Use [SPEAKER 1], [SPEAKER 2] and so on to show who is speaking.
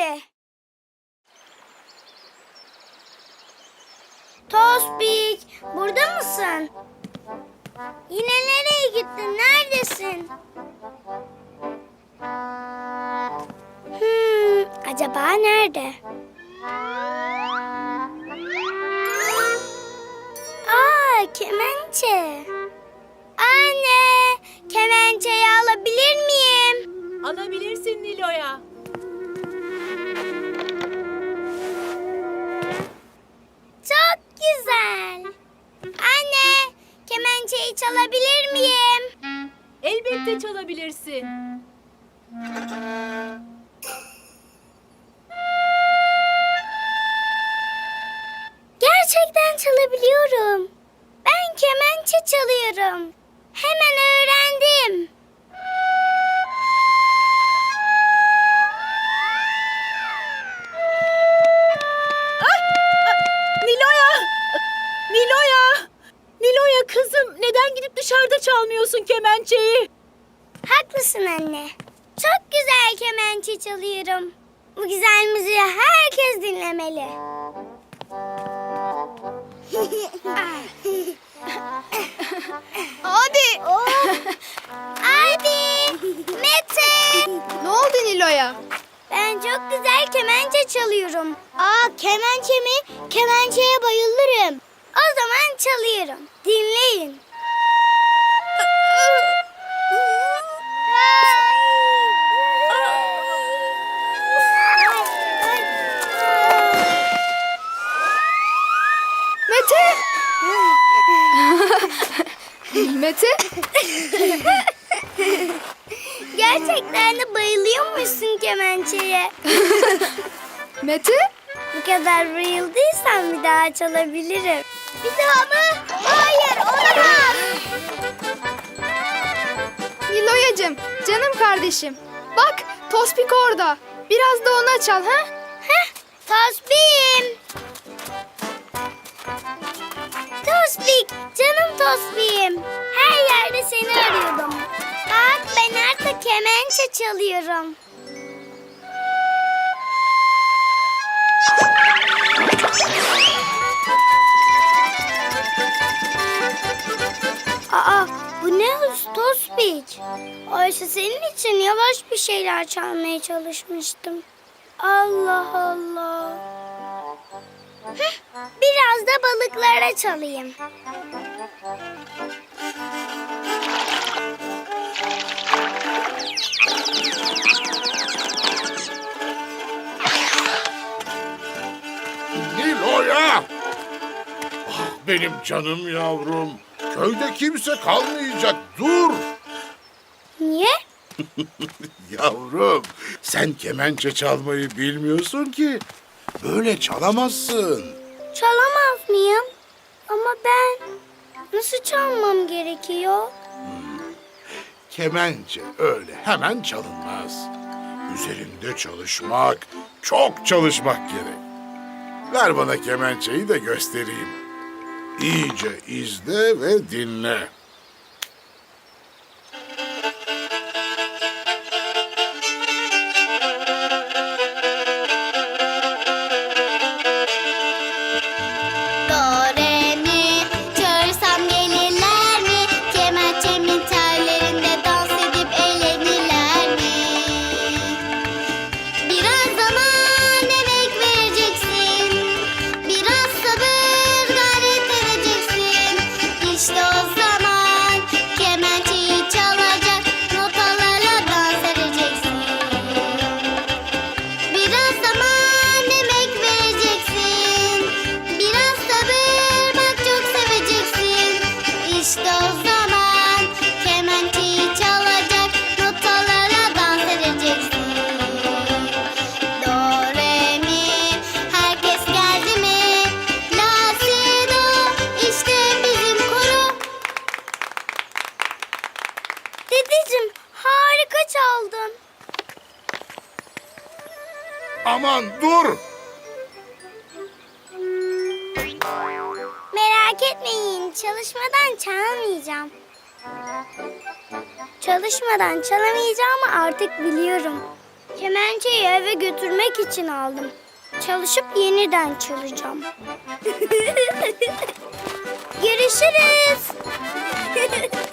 [SPEAKER 1] kemençe. Tospik, burada mısın? Yine nereye gittin? Neredesin? Hmm, acaba nerede? Aa, kemençe. Anne, kemençeyi alabilir miyim?
[SPEAKER 2] Alabilirsin Nilo'ya.
[SPEAKER 1] Çalabilir miyim?
[SPEAKER 2] Elbette çalabilirsin.
[SPEAKER 1] Gerçekten çalabiliyorum. Ben kemençe çalıyorum. Hemen öğrendim.
[SPEAKER 2] Neden gidip dışarıda çalmıyorsun kemençeyi?
[SPEAKER 1] Haklısın anne. Çok güzel kemençe çalıyorum. Bu güzel müziği herkes dinlemeli.
[SPEAKER 3] Abi
[SPEAKER 1] Abi! Mete!
[SPEAKER 3] ne oldu Nilo'ya?
[SPEAKER 1] Ben çok güzel kemençe çalıyorum. Aa kemençe mi? Kemençeye bayılırım. O zaman çalıyorum. Dinleyin. Gerçekten de bayılıyormuşsun kemençeye.
[SPEAKER 3] Mete?
[SPEAKER 1] Bu kadar bayıldıysan bir daha çalabilirim. Bir daha mı? Hayır olamaz.
[SPEAKER 3] Nilo'yacığım, canım kardeşim. Bak, Tospik orada. Biraz da ona çal ha?
[SPEAKER 1] Heh, Tosbih'im. Tosbik, canım Tosbih'im. Her yerde seni arıyordum. Bak ben artık kemençe çalıyorum. Aa, bu ne hız Tosbik? Oysa senin için yavaş bir şeyler çalmaya çalışmıştım. Allah Allah. Heh, biraz da balıklara çalayım.
[SPEAKER 4] Benim canım yavrum. Köyde kimse kalmayacak. Dur!
[SPEAKER 1] Niye?
[SPEAKER 4] Yavrum, sen kemençe çalmayı bilmiyorsun ki. Böyle çalamazsın.
[SPEAKER 1] Çalamaz mıyım? Ama ben nasıl çalmam gerekiyor?
[SPEAKER 4] Kemençe öyle hemen çalınmaz. Üzerinde çalışmak, çok çalışmak gerek. Ver bana kemençeyi de göstereyim. İyice izle ve dinle. Aman dur!
[SPEAKER 1] Merak etmeyin çalışmadan çalmayacağım. Çalışmadan çalamayacağımı artık biliyorum. Kemençeyi eve götürmek için aldım. Çalışıp yeniden çalacağım. Görüşürüz.